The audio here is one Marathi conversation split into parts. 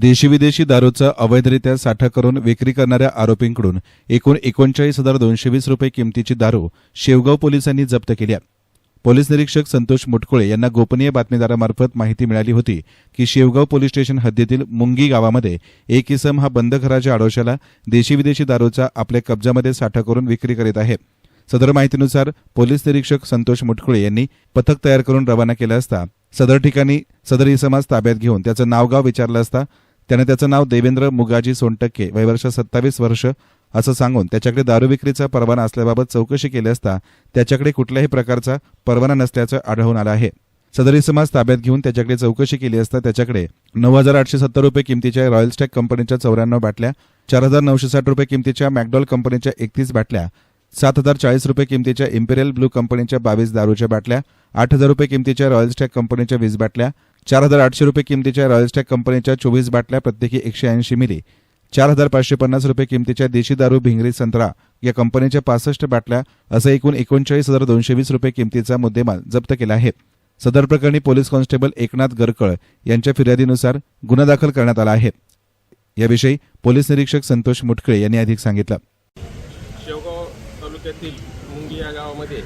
देशी विदेशी दारूचा अवैधरित्या साठा करून विक्री करणाऱ्या आरोपींकडून एकूण एकोणचाळीस हजार दोनशे वीस रुपये किमतीची दारू शेवगाव पोलिसांनी जप्त केली आहे. पोलीस निरीक्षक संतोष मुटकुळे यांना गोपनीय बातमीदारामार्फत माहिती मिळाली होती की शेवगाव पोलीस स्टेशन हद्दीतील मुंगी गावामध्ये एक इसम हा बंद घराच्या आडोशाला देशी विदेशी दारूचा आपल्या कब्जामध्ये साठा करून विक्री करीत आहे. सदर माहितीनुसार पोलीस निरीक्षक संतोष मुटकुळे यांनी पथक तयार करून रवाना केलं असता सदर ठिकाणी सदर इसमास ताब्यात घेऊन त्याचं नावगाव विचारलं असता त्याने त्याचं नाव देवेंद्र मुगाजी सोनटक्के वयवर्ष सत्तावीस वर्ष असं सांगून त्याच्याकडे दारू विक्रीचा परवाना असल्याबाबत चौकशी केली असता त्याच्याकडे कुठल्याही प्रकारचा परवाना नसल्याचं आढळून आलं आहे. सदरी समाज ताब्यात घेऊन त्याच्याकडे चौकशी केली असता त्याच्याकडे नऊ हजार आठशे सत्तर रुपये किमतीच्या रॉयल स्टॅक कंपनीच्या चौऱ्याण्णव बाटल्या चार हजार नऊशे साठ रुपये किमतीच्या मॅकडॉल कंपनीच्या एकतीस बाटल्या सात हजार चाळीस रुपये किमतीच्या इम्पेरियल ब्लू कंपनीच्या बावीस दारूच्या बाटल्या आठ हजार रुपये किमतीच्या रॉयल स्टॅक कंपनीच्या वीस बाटल्या चार हजार आठशे रुपये किमतीच्या रॉयल स्टॅक कंपनीच्या चोवीस बाटल्या प्रत्येकी एकशे ऐंशी मिली. चार हजार पाचशे पन्नास रुपये किमतीच्या देशी दारू भिंगरी संत्रा या कंपनीच्या पासष्ट बाटल्या असं एकूण एकोणचाळीस हजार दोनशे वीस रुपये किमतीचा मुद्देमाल जप्त केला आहे. सदर प्रकरणी पोलीस कॉन्स्टेबल एकनाथ गरकळ यांच्या फिर्यादीनुसार गुन्हा दाखल करण्यात आला आहे. याविषयी पोलीस निरीक्षक संतोष मुटकळे यांनी अधिक सांगितलं. शेवगाव तालुक्यातील मुंगी या गावामध्ये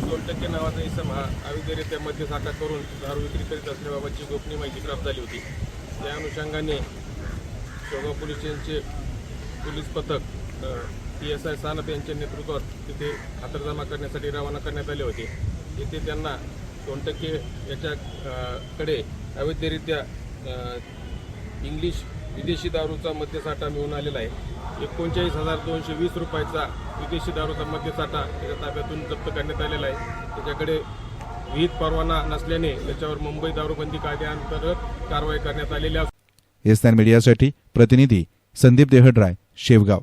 दोन टक्के नावाचा इसम हा अवैधरित्या मद्यसाठा करून दारू विक्री करीत असल्याबाबतची गोपनीय माहिती प्राप्त झाली होती. त्या अनुषंगाने शेवगाव पोलीस स्टेशनचे पोलीस पथक पी एस आय सानप यांच्या नेतृत्वात तिथे खातरजमा करण्यासाठी रवाना करण्यात आले होते. येथे त्यांना दोन टक्के याच्याकडे अवैधरित्या इंग्लिश विदेशी दारूचा मद्यसाठा मिळून आलेला आहे. एकोणचाळीस हजार दोनशे वीस रुपयाचा विदेशी दारूचा मद्यसाठा त्याच्या ताब्यातून जप्त करण्यात आलेला आहे. त्याच्याकडे विहित परवाना नसल्याने त्याच्यावर मुंबई दारूबंदी कायद्याअंतर्गत कारवाई करण्यात आलेली आहे एस मीडियासाठी प्रतिनिधी संदीप देहडराय शेवगाव.